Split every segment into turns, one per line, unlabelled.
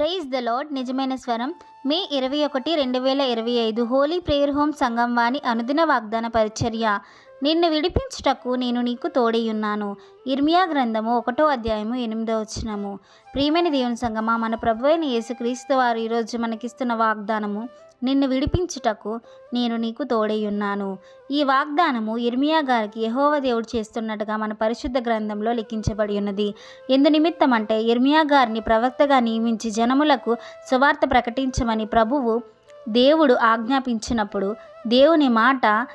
Praise the lord నిజమైన స్వరం. మే ఇరవై ఒకటి రెండు వేల ఇరవై ఐదు. హోలీ ప్రేయర్ హోమ్ సంఘం వాణి అనుదిన వాగ్దాన పరిచర్య. నిన్ను విడిపించుటకు నేను నీకు తోడైయున్నాను ఇర్మియా గ్రంథము ఒకటో అధ్యాయము ఎనిమిదో వచ్చినము ప్రియమైన దేవుని సంగమా మన ప్రభు అయిన యేసుక్రీస్తు వారు ఈరోజు మనకిస్తున్న వాగ్దానము నిన్ను విడిపించుటకు నేను నీకు తోడైయున్నాను ఈ వాగ్దానము ఇర్మియా గారికి యహోవ దేవుడు చేస్తున్నట్టుగా మన పరిశుద్ధ గ్రంథంలో లిఖించబడి ఉన్నది. ఎందు నిమిత్తం అంటే ఇర్మియా గారిని ప్రవక్తగా నియమించి జనములకు సువార్త ప్రకటించమని ప్రభువు దేవుడు ఆజ్ఞాపించినప్పుడు దేవుని మాట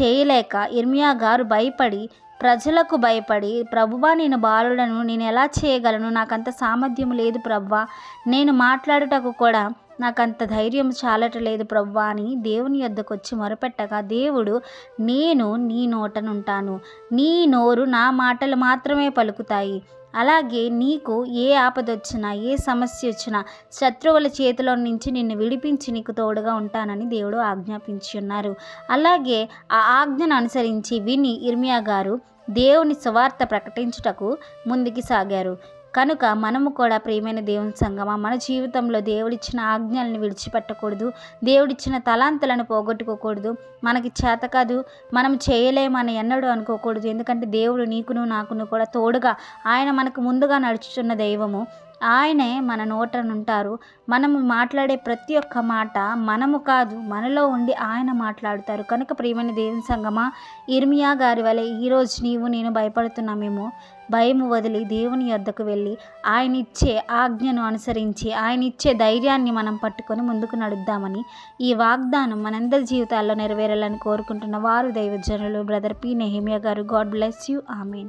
చేయలేక ఇర్మియా గారు భయపడి ప్రజలకు భయపడి ప్రభువా నేను బాలుడను నేను ఎలా చేయగలను? నాకంత సామర్థ్యం లేదు ప్రభువా. నేను మాట్లాడుటకు కూడా నాకంత ధైర్యం చాలటలేదు ప్రవ్వా అని దేవుని యొద్దకు వచ్చి మొరపెట్టగా దేవుడు నేను నీ నోటనుంటాను. నీ నోరు నా మాటలు మాత్రమే పలుకుతాయి. అలాగే నీకు ఏ ఆపద వచ్చినా ఏ సమస్య వచ్చినా శత్రువుల చేతిలో నుంచి నిన్ను విడిపించి నీకు తోడుగా ఉంటానని దేవుడు ఆజ్ఞాపించి ఉన్నారు. అలాగే ఆ ఆజ్ఞను అనుసరించి విని ఇర్మియా గారు దేవుని సువార్త ప్రకటించుటకు ముందుకు సాగారు. కనుక మనము కూడా ప్రియమైన దేవుని సంగమా మన జీవితంలో దేవుడిచ్చిన ఆజ్ఞల్ని విడిచిపెట్టకూడదు దేవుడిచ్చిన తలాంతులను పోగొట్టుకోకూడదు. మనకి చేత కాదు మనం చేయలేమని ఎన్నడూ అనుకోకూడదు. ఎందుకంటే దేవుడు నీకును నాకును కూడా తోడుగా ఆయన మనకు ముందుగా నడుచుతున్న దైవము. ఆయనే మన నోటనుంటారు. మనము మాట్లాడే ప్రతి ఒక్క మాట మనము కాదు మనలో ఉండి ఆయన మాట్లాడుతారు. కనుక ప్రియమైన దేవుని సంగమా ఇర్మియా గారి వలె ఈరోజు నీవు నేను భయపడుతున్నామేమో. భయము వదిలి దేవుని యొద్దకు వెళ్ళి ఆయన ఇచ్చే ఆజ్ఞను అనుసరించి ఆయన ఇచ్చే ధైర్యాన్ని మనం పట్టుకొని ముందుకు నడుద్దామని ఈ వాగ్దానం మనందరి జీవితాల్లో నెరవేరాలని కోరుకుంటున్న వారు దైవజనులు. Brother P. Nehemiah garu God bless you. Amen.